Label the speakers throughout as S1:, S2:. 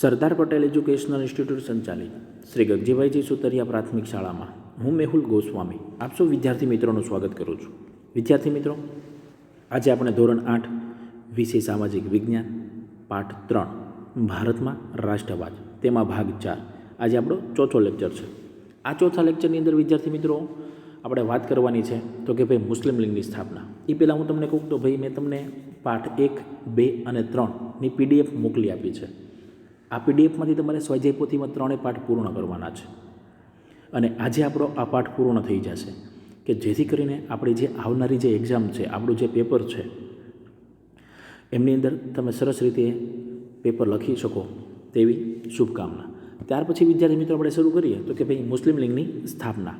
S1: Sardar Patel educational institute સંચાલિત. શ્રી ગગજીભાઈજી સુતરિયા પ્રાથમિક શાળામાં. હું મેહુલ ગોસ્વામી. આપ વિદ્યાર્થી મિત્રોનું સ્વાગત કરું છું. વિદ્યાર્થી મિત્રો, આજે આપણે ધોરણ આઠ, વિષય સામાજિક વિજ્ઞાન, પાઠ ત્રણ, ભારતમાં રાષ્ટ્રવાદ, તેમાં ભાગ ચાર. આજે આપણો ચોથો લેક્ચર છે. આ ચોથા લેક્ચરની અંદર વિદ્યાર્થી મિત્રો, આપણે વાત કરવાની છે, તો કે ભાઈ મુસ્લિમ લીગની સ્થાપના. એ પહેલાં હું તમને કહું તો ભાઈ મેં તમને પાઠ એક, બે અને ત્રણની પીડીએફ મોકલી આપી છે. આ પીડીએફમાંથી તમારે સ્વાધ્યાય પોથીમાં ત્રણેય પાઠ પૂર્ણ કરવાના છે. અને આજે આપણો આ પાઠ પૂર્ણ થઈ જશે કે જેથી કરીને આપણી જે આવનારી જે એક્ઝામ છે, આપણું જે પેપર છે, એમની અંદર તમે સરસ રીતે પેપર લખી શકો તેવી શુભકામના. ત્યાર પછી વિદ્યાર્થી મિત્રો, આપણે શરૂ કરીએ તો કે ભાઈ મુસ્લિમ લીગની સ્થાપના.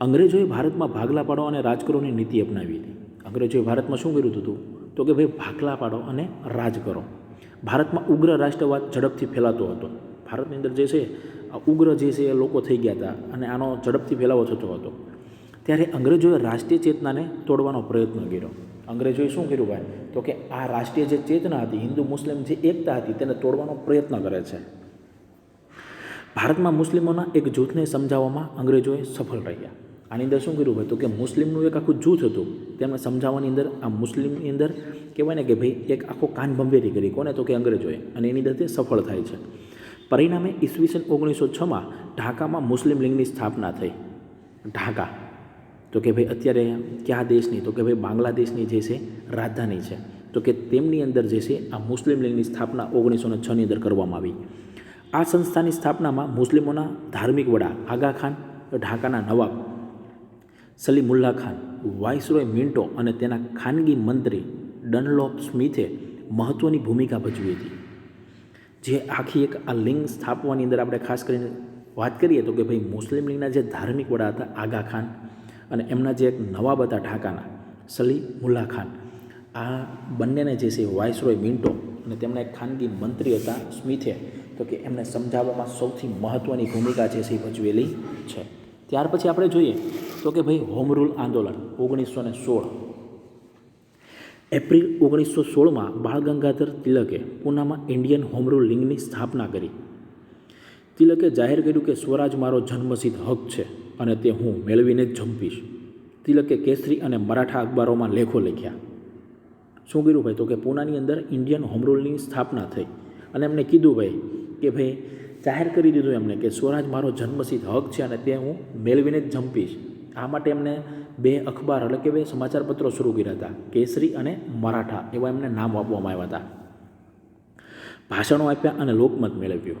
S1: અંગ્રેજોએ ભારતમાં ભાગલા પાડો અને રાજ કરોની નીતિ અપનાવી હતી. અંગ્રેજોએ ભારતમાં શું કર્યું હતું? તો કે ભાઈ ભાગલા પાડો અને રાજ કરો. ભારતમાં ઉગ્ર રાષ્ટ્રવાદ ઝડપથી ફેલાતો હતો. ભારતની અંદર જે છે ઉગ્ર જે છે એ લોકો થઈ ગયા હતા અને આનો ઝડપથી ફેલાવો થતો હતો. ત્યારે અંગ્રેજોએ રાષ્ટ્રીય ચેતનાને તોડવાનો પ્રયત્ન કર્યો. અંગ્રેજોએ શું કર્યું ભાઈ? તો કે આ રાષ્ટ્રીય જે ચેતના હતી, હિન્દુ, મુસ્લિમ જે એકતા હતી, તેને તોડવાનો પ્રયત્ન કરે છે. ભારતમાં મુસ્લિમોના એક જૂથને સમજાવવામાં અંગ્રેજોએ સફળ રહ્યા. આની અંદર શું કર્યું? ભાઈ તો કે મુસ્લિમનું એક આખું જૂથ હતું. તેમને સમજાવવાની અંદર આ મુસ્લિમની અંદર કહેવાય ને કે ભાઈ એક આખો કાન ભંભેરી કરી. કોને? તો કે અંગ્રેજોએ. અને એની અંદર તે સફળ થાય છે. પરિણામે ઈસવીસન ઓગણીસો છમાં ઢાકામાં મુસ્લિમ લીગની સ્થાપના થઈ. ઢાકા. તો કે ભાઈ અત્યારે કયા દેશની? તો કે ભાઈ બાંગ્લાદેશની જે છે, રાજધાની છે. તો કે તેમની અંદર જે છે, આ મુસ્લિમ લીગની સ્થાપના ઓગણીસો ને છની અંદર કરવામાં આવી. આ સંસ્થાની સ્થાપનામાં મુસ્લિમોના ધાર્મિક વડા આગા ખાન, ઢાકાના નવાબ સલીમુલ્લા ખાન, વાઇસરોય મિન્ટો અને તેના ખાનગી મંત્રી ડનલોપ સ્મિથે મહત્ત્વની ભૂમિકા ભજવી હતી. જે આખી એક આ લિંગ સ્થાપવાની અંદર આપણે ખાસ કરીને વાત કરીએ તો કે ભાઈ મુસ્લિમ લીગના જે ધાર્મિક વડા હતા, આગા ખાન અને એમના જે એક નવાબ હતા ઢાકાના સલી મુલ્લા ખાન, આ બંનેને જે છે વાઇસરોય મિન્ટો અને તેમના એક ખાનગી મંત્રી હતા સ્મિથે, તો કે એમને સમજાવવામાં સૌથી મહત્ત્વની ભૂમિકા જે છે ભજવેલી છે. ત્યાર પછી આપણે જોઈએ તો કે ભાઈ હોમ રૂલ આંદોલન ઓગણીસો ને સોળ. એપ્રિલ ઓગણીસો સોળમાં બાળ ગંગાધર તિલકે પૂનામાં ઇન્ડિયન હોમ રૂલ લીગની સ્થાપના કરી. તિલકે જાહેર કર્યું કે સ્વરાજ મારો જન્મસિદ્ધ હક છે અને તે હું મેળવીને જ જંપીશ. તિલકે કેસરી અને મરાઠા અખબારોમાં લેખો લખ્યા. શું કર્યું ભાઈ? તો કે પૂનાની અંદર ઇન્ડિયન હોમ રૂલની સ્થાપના થઈ અને એમને કીધું ભાઈ કે ભાઈ જાહેર કરી દીધું એમને કે સ્વરાજ મારો જન્મસિદ્ધ હક છે અને તે હું મેળવીને જ જંપીશ. આ માટે એમને બે અખબાર, એટલે કે બે સમાચાર પત્રો શરૂ કર્યા હતા, કેસરી અને મરાઠા, એવા એમને નામ આપવામાં આવ્યા હતા. ભાષણો આપ્યા અને લોકમત મેળવ્યો.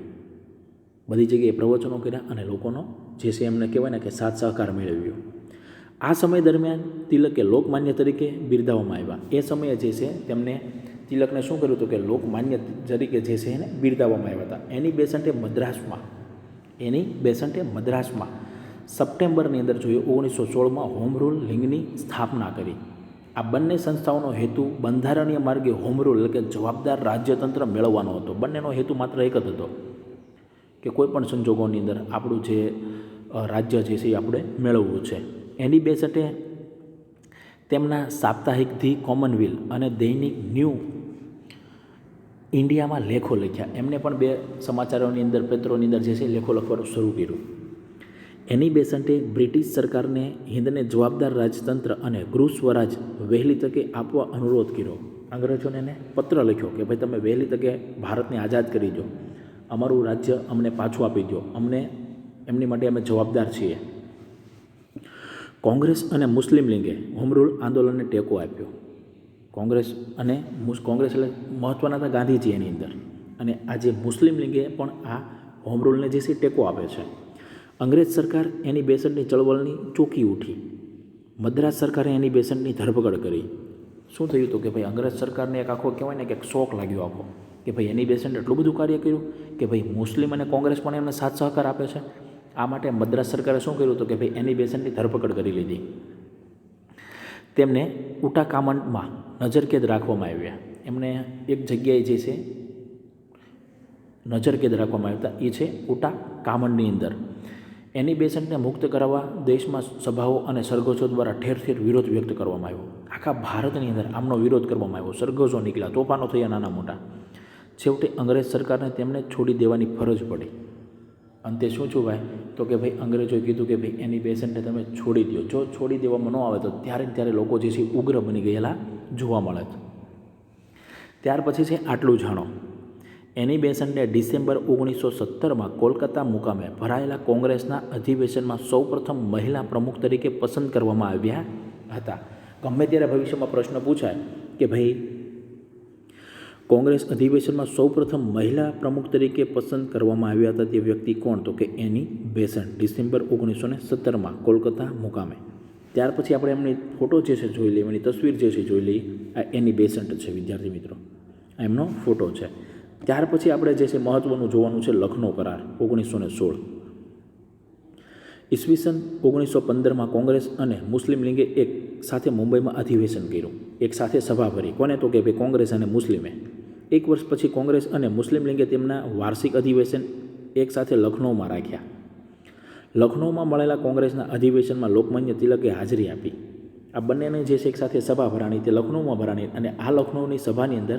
S1: બધી જગ્યાએ પ્રવચનો કર્યા અને લોકોનો, જે છે એમને કહેવાય ને કે સાથ સહકાર મેળવ્યો. આ સમય દરમિયાન તિલકે લોકમાન્ય તરીકે બિરદાવવામાં આવ્યા. એ સમયે જે છે તેમને તિલકને શું કર્યું હતું કે લોકમાન્ય તરીકે જે છે એને બિરદાવવામાં આવ્યા હતા. એની બેસન્ટે મદ્રાસમાં, એની બેસન્ટે મદ્રાસમાં સપ્ટેમ્બરની અંદર જોઈએ ઓગણીસો સોળમાં હોમ રૂલ લીગની સ્થાપના કરી. આ બંને સંસ્થાઓનો હેતુ બંધારણીય માર્ગે હોમ રૂલ એટલે કે જવાબદાર રાજ્યતંત્ર મેળવવાનો હતો. બંનેનો હેતુ માત્ર એક જ હતો, કે કોઈ પણ સંજોગોની અંદર આપણું જે રાજ્ય જે છે એ આપણે મેળવવું છે. એની બેસટે તેમના સાપ્તાહિક ધી કોમનવેલ અને દૈનિક ન્યૂ ઇન્ડિયામાં લેખો લખ્યા. એમને પણ બે સમાચારોની અંદર પેત્રોની અંદર જે છે લેખો લખવાનું શરૂ કર્યું. એની બેસન્ટે બ્રિટિશ સરકારને હિન્દને જવાબદાર રાજતંત્ર અને ગૃહ સ્વરાજ વહેલી તકે આપવા અનુરોધ કર્યો. અંગ્રેજોને એને પત્ર લખ્યો કે, ભાઈ, તમે વહેલી તકે ભારતને આઝાદ કરી દો. અમારું રાજ્ય અમને પાછું આપી દો. અમને એમની માટે અમે જવાબદાર છીએ. કોંગ્રેસ અને મુસ્લિમ લીગે હોમરૂલ આંદોલનને ટેકો આપ્યો. કોંગ્રેસ અને કોંગ્રેસ એટલે મહત્ત્વના હતા ગાંધીજી એની અંદર. અને આજે મુસ્લિમ લીગે પણ આ હોમરૂલને જે છે ટેકો આપે છે. અંગ્રેજ સરકાર એની બેસન્ટની ચળવળની ચોકી ઉઠી. મદ્રાસ સરકારે એની બેસન્ટની ધરપકડ કરી. શું થયું હતું કે ભાઈ અંગ્રેજ સરકારને એક આખો કહેવાય ને કે શોખ લાગ્યો આખો કે ભાઈ એની બેસન્ટ એટલું બધું કાર્ય કર્યું કે ભાઈ મુસ્લિમ અને કોંગ્રેસ પણ એમને સાથ સહકાર આપે છે. આ માટે મદ્રાસ સરકારે શું કર્યું હતું કે ભાઈ એની બેસન્ટની ધરપકડ કરી લીધી. તેમને ઉટા કામંડમાં નજરકેદ રાખવામાં આવ્યા. એમને એક જગ્યાએ જે છે, નજરકેદ રાખવામાં આવ્યા એ છે ઉટા કામંડની અંદર. એની બેસન્ટને મુક્ત કરાવવા દેશમાં સભાઓ અને સરઘસો દ્વારા ઠેર ઠેર વિરોધ વ્યક્ત કરવામાં આવ્યો. આખા ભારતની અંદર આમનો વિરોધ કરવામાં આવ્યો. સરઘસો નીકળ્યા, તોફાનો થયા નાના મોટા. છેવટે અંગ્રેજ સરકારને તેમને છોડી દેવાની ફરજ પડી. અંતે શું છું ભાઈ? તો કે ભાઈ, અંગ્રેજોએ કીધું કે ભાઈ એની બેસન્ટને તમે છોડી દો જો છોડી દેવામાં ન આવે તો ત્યારે ત્યારે લોકો જે છે ઉગ્ર બની ગયેલા જોવા મળે ત્યાર પછી છે આટલું જાણો. એની બેસન્ટને ડિસેમ્બર ઓગણીસો સત્તરમાં કોલકાતા મુકામે ભરાયેલા કોંગ્રેસના અધિવેશનમાં સૌપ્રથમ મહિલા પ્રમુખ તરીકે પસંદ કરવામાં આવ્યા હતા. ગમે ત્યારે ભવિષ્યમાં પ્રશ્ન પૂછાય કે ભાઈ, કોંગ્રેસ અધિવેશનમાં સૌપ્રથમ મહિલા પ્રમુખ તરીકે પસંદ કરવામાં આવ્યા હતા તે વ્યક્તિ કોણ? તો કે એની બેસન્ટ ડિસેમ્બર ઓગણીસો ને સત્તરમાં કોલકાતા મુકામે. ત્યાર પછી આપણે એમની ફોટો જે છે જોઈ લઈએ, એમની તસવીર જે છે જોઈ લઈએ. આ એની બેસન્ટ છે, વિદ્યાર્થી મિત્રો. એમનો ફોટો છે. ત્યાર પછી આપણે જે છે મહત્ત્વનું જોવાનું છે લખનૌ કરાર ઓગણીસો ને સોળ. ઈસવીસન ઓગણીસો પંદરમાં કોંગ્રેસ અને મુસ્લિમ લીગે એક સાથે મુંબઈમાં અધિવેશન કર્યું. એક સાથે સભા ભરી. કોને તો કે ભાઈ કોંગ્રેસ અને મુસ્લિમે. એક વર્ષ પછી કોંગ્રેસ અને મુસ્લિમ લીગે તેમના વાર્ષિક અધિવેશન એક સાથે લખનૌમાં રાખ્યા. લખનૌમાં મળેલા કોંગ્રેસના અધિવેશનમાં લોકમાન્ય તિલકે હાજરી આપી. આ બંનેને જે છે એક સાથે સભા ભરાણી, તે લખનૌમાં ભરાણી અને આ લખનૌની સભાની અંદર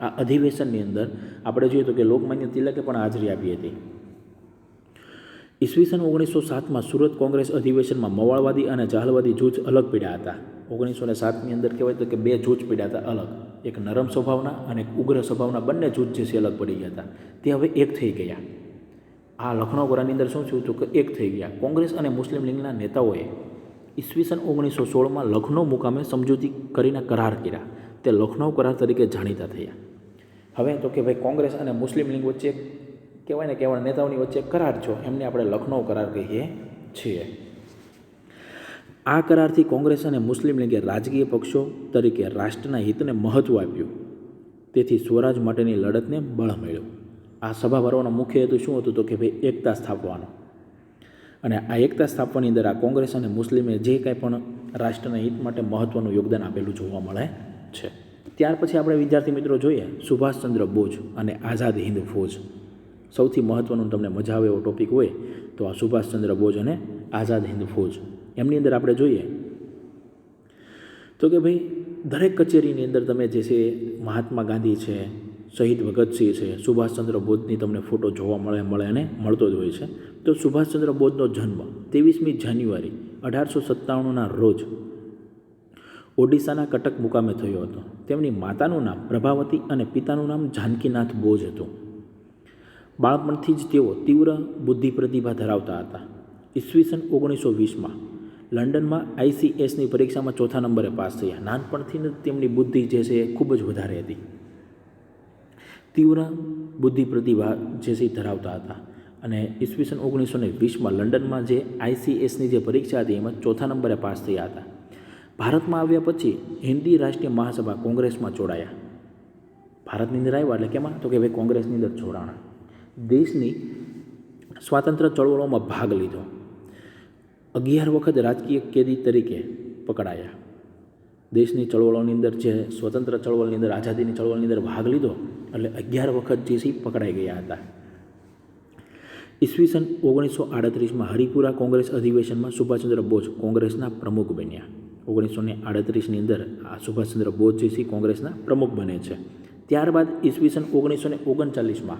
S1: આ અધિવેશનની અંદર આપણે જોઈએ તો કે લોકમાન્ય તિલકે પણ હાજરી આપી હતી. ઈસવીસન ઓગણીસો સાતમાં સુરત કોંગ્રેસ અધિવેશનમાં મવાળવાદી અને જાહલવાદી જૂથ અલગ પીડ્યા હતા. ઓગણીસો ને સાતની અંદર કહેવાય તો કે બે જૂથ પીડ્યા હતા અલગ. એક નરમ સ્વભાવના અને એક ઉગ્ર સ્વભાવના બંને જૂથ જે છે અલગ પડી ગયા હતા. તે હવે એક થઈ ગયા. આ લખનૌ ગોરાની અંદર શું થયું હતું કે એક થઈ ગયા. કોંગ્રેસ અને મુસ્લિમ લીગના નેતાઓએ ઈસવીસન ઓગણીસો સોળમાં લખનૌ મુકામે સમજૂતી કરીને કરાર કર્યા. તે લખનૌ કરાર તરીકે જાણીતા થયા. હવે તો કે ભાઈ કોંગ્રેસ અને મુસ્લિમ લીગ વચ્ચે કહેવાય ને કહેવાય નેતાઓની વચ્ચે કરાર છો, એમને આપણે લખનૌ કરાર કહીએ છીએ. આ કરારથી કોંગ્રેસ અને મુસ્લિમ લીગે રાજકીય પક્ષો તરીકે રાષ્ટ્રના હિતને મહત્ત્વ આપ્યું. તેથી સ્વરાજ માટેની લડતને બળ મળ્યું. આ સભા ભરવાનો મુખ્ય હેતુ શું હતું તો કે ભાઈ એકતા સ્થાપવાનો. અને આ એકતા સ્થાપવાની અંદર આ કોંગ્રેસ અને મુસ્લિમે જે કાંઈ પણ રાષ્ટ્રના હિત માટે મહત્ત્વનું યોગદાન આપેલું જોવા મળે છે. ત્યાર પછી આપણે વિદ્યાર્થી મિત્રો જોઈએ સુભાષચંદ્ર બોઝ અને આઝાદ હિન્દ ફોજ. સૌથી મહત્ત્વનું તમને મજા આવે એવો ટોપિક હોય તો આ સુભાષચંદ્ર બોઝ અને આઝાદ હિન્દ ફોજ. એમની અંદર આપણે જોઈએ તો કે ભાઈ, દરેક કચેરીની અંદર તમે જે છે મહાત્મા ગાંધી છે, શહીદ ભગતસિંહ છે, સુભાષચંદ્ર બોઝની તમને ફોટો જોવા મળે મળે અને મળતો જ હોય છે. તો સુભાષચંદ્ર બોઝનો જન્મ ત્રેવીસમી જાન્યુઆરી અઢારસો સત્તાણુંના રોજ ઓડિશાના કટક મુકામે થયો હતો. તેમની માતાનું નામ પ્રભાવતી અને પિતાનું નામ જાનકીનાથ બોઝ હતું. બાળપણથી જ તેઓ તીવ્ર બુદ્ધિ પ્રતિભા ધરાવતા હતા. ઈસવીસન ઓગણીસો વીસમાં લંડનમાં આઈસીએસની પરીક્ષામાં ચોથા નંબરે પાસ થયા. નાનપણથી જ તેમની બુદ્ધિ જે છે એ ખૂબ જ વધારે હતી. તીવ્ર બુદ્ધિ પ્રતિભા જે છે ધરાવતા હતા. અને ઈસવીસન ઓગણીસો ને વીસમાં લંડનમાં જે આઈસીએસની જે પરીક્ષા હતી, એમાં ચોથા નંબરે પાસ થયા હતા. ભારતમાં આવ્યા પછી હિન્દી રાષ્ટ્રીય મહાસભા કોંગ્રેસમાં જોડાયા. ભારતની અંદર આવ્યા એટલે કેમાં? તો કે ભાઈ કોંગ્રેસની અંદર જોડાણા. દેશની સ્વાતંત્ર્ય ચળવળોમાં ભાગ લીધો. અગિયાર વખત રાજકીય કેદી તરીકે પકડાયા. દેશની ચળવળોની અંદર જે સ્વતંત્ર ચળવળની અંદર, આઝાદીની ચળવળની અંદર ભાગ લીધો, એટલે અગિયાર વખત જે છે પકડાઈ ગયા હતા. ઈસવીસન ઓગણીસો આડત્રીસમાં હરિપુરા કોંગ્રેસ અધિવેશનમાં સુભાષચંદ્ર બોઝ કોંગ્રેસના પ્રમુખ બન્યા. ઓગણીસો ને આડત્રીસની અંદર આ સુભાષચંદ્ર બોઝ જે છે કોંગ્રેસના પ્રમુખ બને છે. ત્યારબાદ ઈસવીસન ઓગણીસો ને ઓગણચાલીસમાં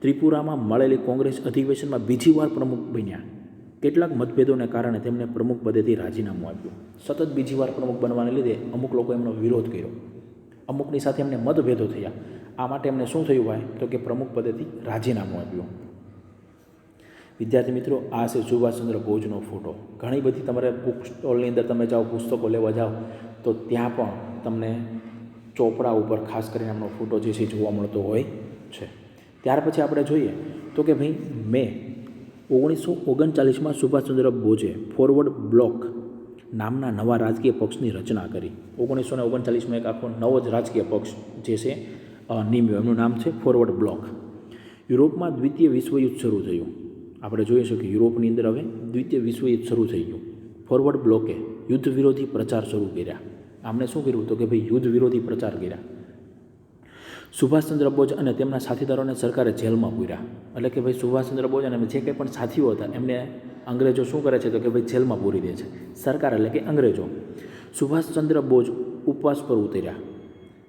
S1: ત્રિપુરામાં મળેલી કોંગ્રેસ અધિવેશનમાં બીજી વાર પ્રમુખ બન્યા. કેટલાક મતભેદોને કારણે તેમને પ્રમુખ પદેથી રાજીનામું આપ્યું. સતત બીજી વાર પ્રમુખ બનવાને લીધે અમુક લોકો એમનો વિરોધ કર્યો. અમુકની સાથે એમને મતભેદો થયા. આ માટે એમને શું થયું ભાઈ? તો કે પ્રમુખ પદેથી રાજીનામું આપ્યું. વિદ્યાર્થી મિત્રો, આ છે સુભાષચંદ્ર બોઝનો ફોટો. ઘણી બધી તમારે બુક સ્ટોલની અંદર તમે જાઓ, પુસ્તકો લેવા જાઓ, તો ત્યાં પણ તમને ચોપડા ઉપર ખાસ કરીને એમનો ફોટો જે છે જોવા મળતો હોય છે. ત્યાર પછી આપણે જોઈએ તો કે ભાઈ, મેં ઓગણીસો ઓગણચાલીસમાં સુભાષચંદ્ર બોઝે ફોરવર્ડ બ્લોક નામના નવા રાજકીય પક્ષની રચના કરી. ઓગણીસો ને ઓગણચાલીસમાં એક આખો નવો જ રાજકીય પક્ષ જે છે નિમ્યો. એમનું નામ છે ફોરવર્ડ બ્લોક યુરોપમાં દ્વિતીય વિશ્વયુદ્ધ શરૂ થયું. આપણે જોઈશું કે યુરોપની અંદર હવે દ્વિતીય વિશ્વયુદ્ધ શરૂ થઈ ગયું. ફોરવર્ડ બ્લોકે યુદ્ધ વિરોધી પ્રચાર શરૂ કર્યા. આમણે શું કર્યું તો કે ભાઈ યુદ્ધ વિરોધી પ્રચાર કર્યા. સુભાષચંદ્ર બોઝ અને તેમના સાથીદારોને સરકારે જેલમાં પૂર્યા. એટલે કે ભાઈ સુભાષચંદ્ર બોઝ અને જે કંઈ પણ સાથીઓ હતા, એમને અંગ્રેજો શું કરે છે તો કે ભાઈ જેલમાં પૂરી દે છે. સરકાર એટલે કે અંગ્રેજો. સુભાષચંદ્ર બોઝ ઉપવાસ પર ઉતર્યા.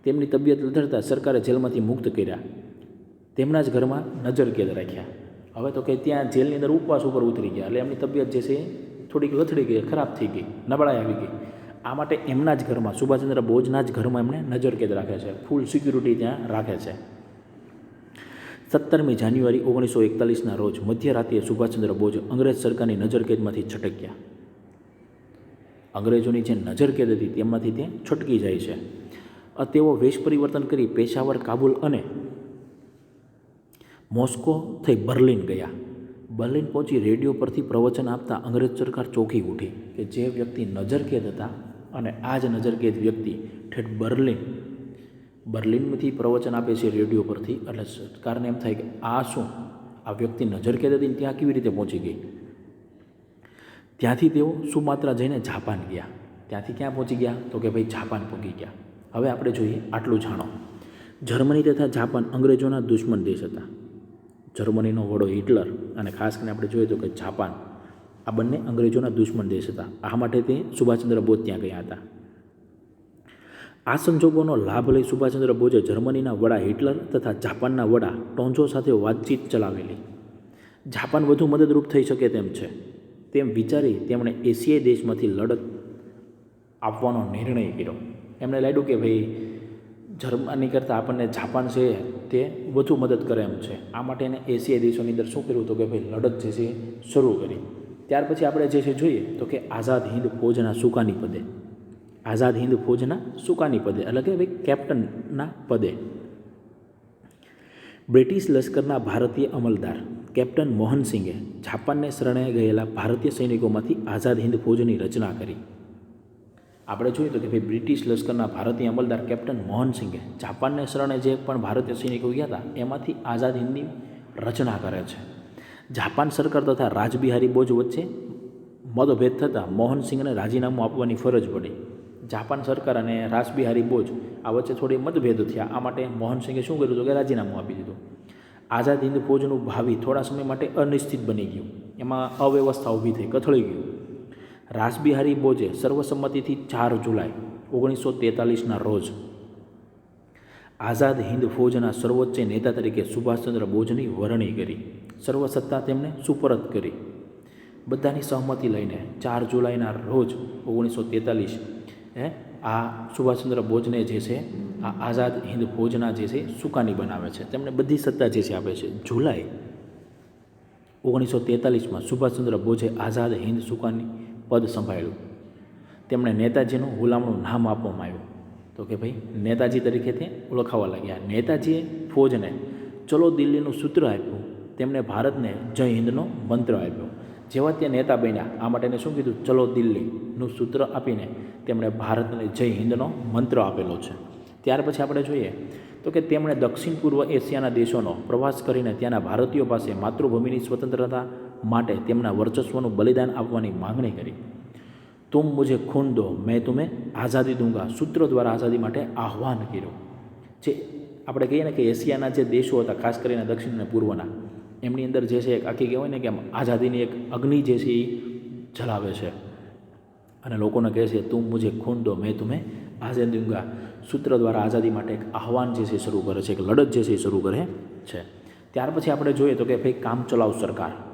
S1: તેમની તબિયત લથડતા સરકારે જેલમાંથી મુક્ત કર્યા. તેમના જ ઘરમાં નજરકેદ રાખ્યા. હવે તો કે ત્યાં જેલની અંદર ઉપવાસ ઉપર ઉતરી ગયા. એટલે એમની તબિયત જે છે થોડીક લથડી ગઈ, ખરાબ થઈ ગઈ, નબળાઈ આવી ગઈ. આ માટે એમના જ ઘરમાં, સુભાષચંદ્ર બોઝના જ ઘરમાં એમણે નજરકેદ રાખે છે. ફૂલ સિક્યુરિટી ત્યાં રાખે છે. સત્તરમી જાન્યુઆરી ઓગણીસો એકતાલીસના રોજ મધ્યરાત્રિએ સુભાષચંદ્ર બોઝ અંગ્રેજ સરકારની નજરકેદમાંથી છટક્યા. અંગ્રેજોની જે નજરકેદ હતી, તેમાંથી તે છટકી જાય છે. તેઓ વેશ પરિવર્તન કરી, પેશાવર કાબુલ અને મોસ્કો થઈ બર્લિન ગયા. બર્લિન પહોંચી રેડિયો પરથી પ્રવચન આપતા અંગ્રેજ સરકાર ચોંકી ઉઠી કે જે વ્યક્તિ નજરકેદ હતા અને આ જ નજરકેદ વ્યક્તિ ઠેઠ બર્લિન, બર્લિનમાંથી પ્રવચન આપે છે રેડિયો પરથી. એટલે સરકારને એમ થાય કે આ શું? આ વ્યક્તિ નજરકેદ હતી ત્યાં કેવી રીતે પહોંચી ગઈ? ત્યાંથી તેઓ સુમાત્રા જઈને જાપાન ગયા. ત્યાંથી ક્યાં પહોંચી ગયા? તો કે ભાઈ જાપાન પહોંચી ગયા. હવે આપણે જોઈએ આટલું જાણો. જર્મની તથા જાપાન અંગ્રેજોના દુશ્મન દેશ હતા. જર્મનીનો વડો હિટલર અને ખાસ કરીને આપણે જોઈએ તો કે જાપાન, આ બંને અંગ્રેજોના દુશ્મન દેશ હતા. આ માટે તે સુભાષચંદ્ર બોઝ ત્યાં ગયા હતા. આ સંજોગોનો લાભ લઈ સુભાષચંદ્ર બોઝે જર્મનીના વડા હિટલર તથા જાપાનના વડા ટોન્જો સાથે વાતચીત ચલાવેલી. જાપાન વધુ મદદરૂપ થઈ શકે તેમ છે. તેમ વિચારી તેમણે એશિયાઈ દેશમાંથી લડત આપવાનો નિર્ણય કર્યો. એમણે લાગ્યું કે ભાઈ જર્મની કરતાં આપણને જાપાન છે તે વધુ મદદ કરે એમ છે. આ માટે એને એશિયાઈ દેશોની અંદર શું કર્યું તો કે ભાઈ લડત જે છે શરૂ કરી. ત્યાર પછી આપણે જે છે જોઈએ તો કે આઝાદ હિન્દ ફૌજના સુકાની પદે. આઝાદ હિન્દ ફૌજના સુકાની પદે એટલે કે ભાઈ કેપ્ટનના પદે. બ્રિટિશ લશ્કરના ભારતીય અમલદાર કેપ્ટન મોહનસિંહે જાપાનને શરણે ગયેલા ભારતીય સૈનિકોમાંથી આઝાદ હિન્દ ફૌજની રચના કરી. આપણે જોઈએ તો કે ભાઈ બ્રિટિશ લશ્કરના ભારતીય અમલદાર કેપ્ટન મોહનસિંહે જાપાનને શરણે જે પણ ભારતીય સૈનિકો ગયા હતા, એમાંથી આઝાદ હિન્દની રચના કરે છે. જાપાન સરકાર તથા રાજબિહારી બોજ વચ્ચે મતભેદ થતાં મોહનસિંહને રાજીનામું આપવાની ફરજ પડી. જાપાન સરકાર અને રાજબિહારી બોજ આ વચ્ચે થોડી મતભેદ થયા, આ માટે મોહનસિંહે શું કર્યું હતું કે રાજીનામું આપી દીધું. આઝાદ હિન્દ ફોજનું ભાવિ થોડા સમય માટે અનિશ્ચિત બની ગયું. એમાં અવ્યવસ્થા ઊભી થઈ, કથળી ગયું. રાસબિહારી બોજે સર્વસંમતિથી ચાર જુલાઈ, ઓગણીસો તેતાલીસના રોજ. આઝાદ હિન્દ ફૌજના સર્વોચ્ચ નેતા તરીકે સુભાષચંદ્ર બોઝની વરણી કરી. સર્વસત્તા તેમને સુપરત કરી. બધાની સહમતિ લઈને ચાર જુલાઈના રોજ, ઓગણીસો તેતાલીસ હે આ સુભાષચંદ્ર બોઝને જે છે, આ આઝાદ હિન્દ ફોજના જે છે, સુકાની બનાવે છે. તેમને બધી સત્તા જે છે આપે છે. જુલાઈ, ઓગણીસો તેતાલીસમાં સુભાષચંદ્ર બોઝે આઝાદ હિન્દ સુકાની પદ સંભાળ્યું. તેમણે નેતાજીનું ગુલામનું નામ આપવામાં આવ્યું. તો કે ભાઈ, નેતાજી તરીકે તે ઓળખાવા લાગ્યા. નેતાજીએ ફૌજને, ચલો દિલ્હીનું સૂત્ર આપ્યું. તેમણે ભારતને જય હિન્દનો મંત્ર આપ્યો. જેવા તે નેતા બન્યા. આ માટેને શું કીધું? ચલો દિલ્હીનું સૂત્ર આપીને તેમણે ભારતને જય હિન્દનો મંત્ર આપેલો છે. ત્યાર પછી આપણે જોઈએ તો કે તેમણે દક્ષિણ પૂર્વ એશિયાના દેશોનો પ્રવાસ કરીને ત્યાંના ભારતીયો પાસે માતૃભૂમિની સ્વતંત્રતા માટે તેમના વર્ચસ્વનું બલિદાન આપવાની માંગણી કરી. તુમ મુજે ખૂન દો. મેં તુમે આઝાદી દૂંગા. સૂત્રો દ્વારા આઝાદી માટે આહ્વાન કર્યું. જે આપણે કહીએ ને કે એશિયાના જે દેશો હતા, ખાસ કરીને દક્ષિણ અને પૂર્વના, એમની અંદર જે છે એક આખી કહેવાય ને કે આઝાદીની એક અગ્નિ જે છે એ જલાવે છે. અને લોકોને કહે છે તું મુજે ખૂન દો. મેં તુમે આઝાદી દૂંગા. સૂત્ર દ્વારા આઝાદી માટે એક આહવાન જે છે શરૂ કરે છે, એક લડત જે છે એ શરૂ કરે છે. ત્યાર પછી આપણે જોઈએ તો કે ભાઈ કામ ચલાવ સરકાર.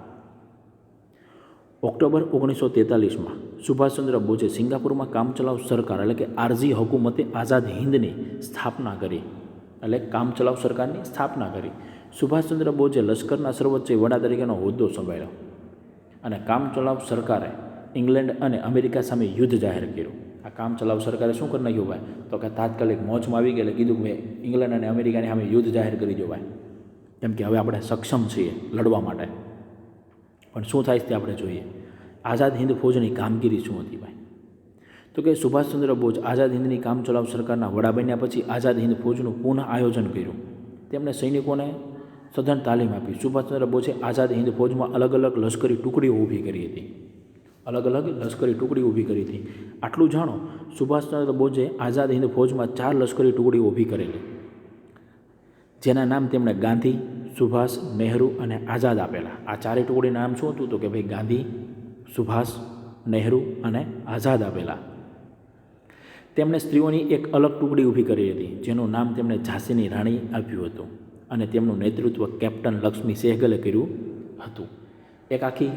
S1: ઓક્ટોબર ઓગણીસો તેતાલીસમાં સુભાષચંદ્ર બોઝે સિંગાપુરમાં કામચલાઉ સરકાર એટલે કે આરજી હકુમતે આઝાદ હિન્દની સ્થાપના કરી. એટલે કામચલાઉ સરકારની સ્થાપના કરી. સુભાષચંદ્ર બોઝે લશ્કરના સર્વોચ્ચ વડા તરીકેનો હોદ્દો સંભાળ્યો. અને કામચલાઉ સરકારે ઇંગ્લેન્ડ અને અમેરિકા સામે યુદ્ધ જાહેર કર્યું. આ કામચલાઉ સરકારે શું કરી નાખ્યું ભાઈ? તો કે તાત્કાલિક મોજમાં આવી ગયેલા કીધું કે ઇંગ્લેન્ડ અને અમેરિકાની સામે યુદ્ધ જાહેર કરી દો ભાઈ. કેમ કે હવે આપણે સક્ષમ છીએ લડવા માટે. પણ શું થાય તે આપણે જોઈએ. આઝાદ હિન્દ ફોજની કામગીરી શું હતી ભાઈ? તો કે સુભાષચંદ્ર બોઝ આઝાદ હિન્દની કામચલાઉ સરકારના વડા બન્યા પછી આઝાદ હિન્દ ફોજનું પુનઃ આયોજન કર્યું. તેમણે સૈનિકોને સઘન તાલીમ આપી. સુભાષચંદ્ર બોઝે આઝાદ હિન્દ ફોજમાં અલગ અલગ લશ્કરી ટુકડીઓ ઊભી કરી હતી. અલગ અલગ લશ્કરી ટુકડી ઊભી કરી હતી. આટલું જાણો, સુભાષચંદ્ર બોઝે આઝાદ હિન્દ ફોજમાં ચાર લશ્કરી ટુકડીઓ ઊભી કરેલી. જેના નામ તેમણે ગાંધી, સુભાષ, નહેરુ અને આઝાદ આપેલા. આ ચારેય ટુકડીનું નામ શું હતું? તો કે ભાઈ ગાંધી સુભાષ, નહેરુ અને આઝાદ આપેલા. તેમણે સ્ત્રીઓની એક અલગ ટુકડી ઊભી કરી હતી, જેનું નામ તેમણે ઝાંસીની રાણી આપ્યું હતું અને તેમનું નેતૃત્વ કેપ્ટન લક્ષ્મી સહેગલે કર્યું હતું. એક આખી,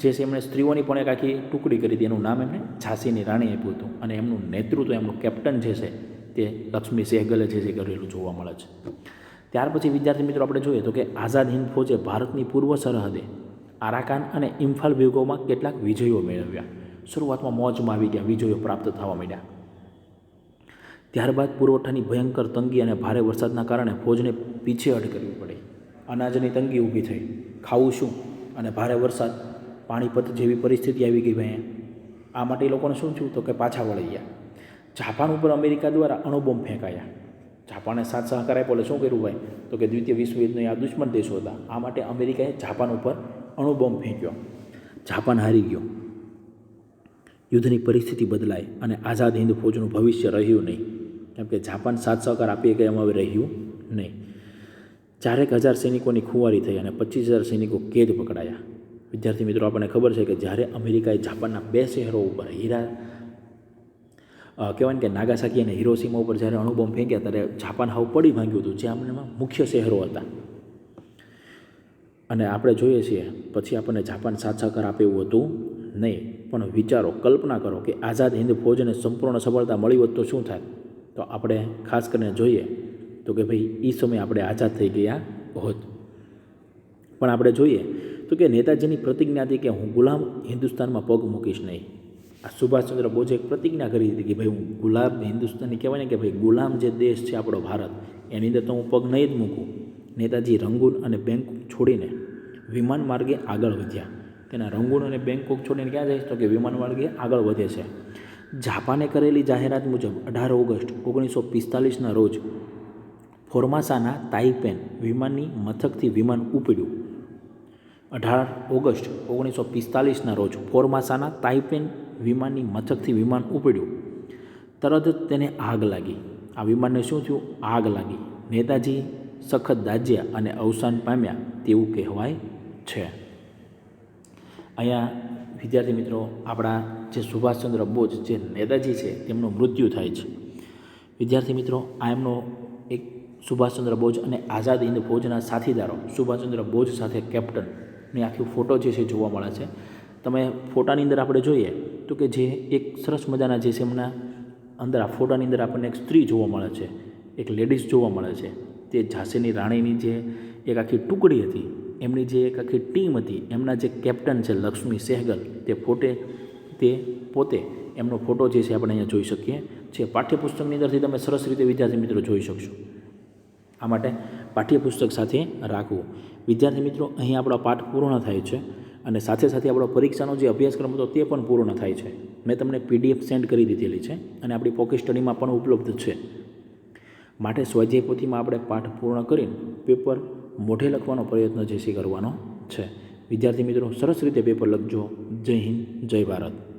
S1: જે છે એમણે સ્ત્રીઓની પણ એક આખી ટુકડી કરી હતી, એનું નામ એમણે ઝાંસીની રાણી આપ્યું હતું અને એમનું નેતૃત્વ, એમનું કેપ્ટન જે છે, તે લક્ષ્મી સહેગલે જે છે કરેલું જોવા મળે છે. ત્યાર પછી વિદ્યાર્થી મિત્રો, આપણે જોઈએ તો કે આઝાદ હિન્દ ફોજે ભારતની પૂર્વ સરહદે આરાકાન અને ઇમ્ફાલ વિભાગોમાં કેટલાક વિજયો મેળવ્યા. શરૂઆતમાં મોજમાં આવી ગયા, વિજયો પ્રાપ્ત થવા માંડ્યા. ત્યારબાદ પુરવઠાની ભયંકર તંગી અને ભારે વરસાદના કારણે ફોજને પીછેહટ કરવી પડી. અનાજની તંગી ઊભી થઈ. ખાવું શું? અને ભારે વરસાદ? પાણીપત જેવી પરિસ્થિતિ આવી ગઈ ભાઈ. આ માટે લોકોને શું થયું તો કે પાછા વળી ગયા. જાપાન ઉપર અમેરિકા દ્વારા અણુબોમ્બ ફેંકાયા. જાપાને સાથ સહકાર આપ્યો, એટલે શું કર્યું ભાઈ? તો કે દ્વિતીય વિશ્વયુદ્ધના આ દુશ્મન દેશો હતા. આ માટે અમેરિકાએ જાપાન ઉપર અણુબોમ્બ ફેંક્યો. જાપાન હારી ગયો. યુદ્ધની પરિસ્થિતિ બદલાઈ અને આઝાદ હિન્દ ફોજનું ભવિષ્ય રહ્યું નહીં. કેમ કે જાપાન સાથ સહકાર આપીએ કે એમાં રહ્યું નહીં. ચારેક હજાર સૈનિકોની ખુવારી થઈ અને પચીસ હજાર સૈનિકો કેદ પકડાયા. વિદ્યાર્થી મિત્રો, આપણને ખબર છે કે જ્યારે અમેરિકાએ જાપાનના બે શહેરો ઉપર હીરા કહેવાય કે નાગાસાકી અને હિરોસીમા ઉપર જ્યારે અણુબોમ્બ ફેંક્યા, ત્યારે જાપાન હાવ પડી ભાંગ્યું હતું, જે આમનામાં મુખ્ય શહેરો હતા. અને આપણે જોઈએ છીએ, પછી આપણને જાપાન સાથ આપે એવું હતું નહીં, પણ વિચારો, કલ્પના કરો કે આઝાદ હિન્દ ફોજને સંપૂર્ણ સફળતા મળી હોત તો શું થાય? તો આપણે ખાસ કરીને જોઈએ તો કે ભાઈ એ સમયે આપણે આઝાદ થઈ ગયા હોત. પણ આપણે જોઈએ તો કે નેતાજીની પ્રતિજ્ઞા હતી કે હું ગુલામ હિન્દુસ્તાનમાં પગ મૂકીશ નહીં. આ સુભાષચંદ્ર બોઝે એક પ્રતિજ્ઞા કરી હતી કે ભાઈ, હું ગુલામ હિન્દુસ્તાની કહેવાય ને કે ભાઈ, ગુલામ જે દેશ છે આપણો ભારત, એની અંદર તો હું પગ નહીં જ મૂકું. નેતાજી રંગૂન અને બેંક છોડીને વિમાન માર્ગે આગળ વધ્યા. તેના રંગૂન અને બેંકોક છોડીને ક્યાં જાય તો કે વિમાન માર્ગે આગળ વધે છે. જાપાને કરેલી જાહેરાત મુજબ અઢાર ઓગસ્ટ ઓગણીસો પિસ્તાલીસના રોજ ફોર્માસાના તાઇપેન વિમાનની મથકથી વિમાન ઉપડ્યું. અઢાર ઓગસ્ટ ઓગણીસો પિસ્તાલીસના રોજ ફોર્માસાના તાઇપેન વિમાનની મથકથી વિમાન ઉપડ્યું. તરત જ તેને આગ લાગી. આ વિમાનને શું થયું? આગ લાગી. નેતાજી સખત દાજ્યા અને અવસાન પામ્યા તેવું કહેવાય છે. અહીંયા વિદ્યાર્થી મિત્રો, આપણા જે સુભાષચંદ્ર બોઝ, જે નેતાજી છે, તેમનું મૃત્યુ થાય છે. વિદ્યાર્થી મિત્રો, આ એમનો એક સુભાષચંદ્ર બોઝ અને આઝાદ હિન્દ ફોજના સાથીદારો, સુભાષચંદ્ર બોઝ સાથે કેપ્ટનની આખી ફોટો જે છે જોવા મળે છે. તમે ફોટાની અંદર આપણે જોઈએ તો કે જે એક સરસ મજાના જે છે એમના અંદર આ ફોટાની અંદર આપણને એક સ્ત્રી જોવા મળે છે, એક લેડીઝ જોવા મળે છે. તે ઝાંસીની રાણીની જે એક આખી ટુકડી હતી એમની જે એક આખી ટીમ હતી, એમના જે કેપ્ટન છે લક્ષ્મી સહેગલ, તે ફોટે, તે પોતે એમનો ફોટો જે છે આપણે અહીંયા જોઈ શકીએ છીએ. પાઠ્યપુસ્તકની અંદરથી તમે સરસ રીતે વિદ્યાર્થી મિત્રો જોઈ શકશો. આ માટે પાઠ્યપુસ્તક સાથે રાખવું. વિદ્યાર્થી મિત્રો, અહીં આપણો પાઠ પૂર્ણ થાય છે અને સાથે સાથે આપણો પરીક્ષાનો જે અભ્યાસક્રમ હતો તે પણ પૂર્ણ થાય છે. મેં તમને પીડીએફ સેન્ડ કરી દીધેલી છે અને આપણી પોકેટ સ્ટડીમાં પણ ઉપલબ્ધ છે. માટે સ્વાધ્યાય પોથીમાં આપણે પાઠ પૂર્ણ કરીને પેપર મોઢે લખવાનો પ્રયત્ન જે છે કરવાનો છે. વિદ્યાર્થી મિત્રો, સરસ રીતે પેપર લખજો. જય હિન્દ, જય ભારત.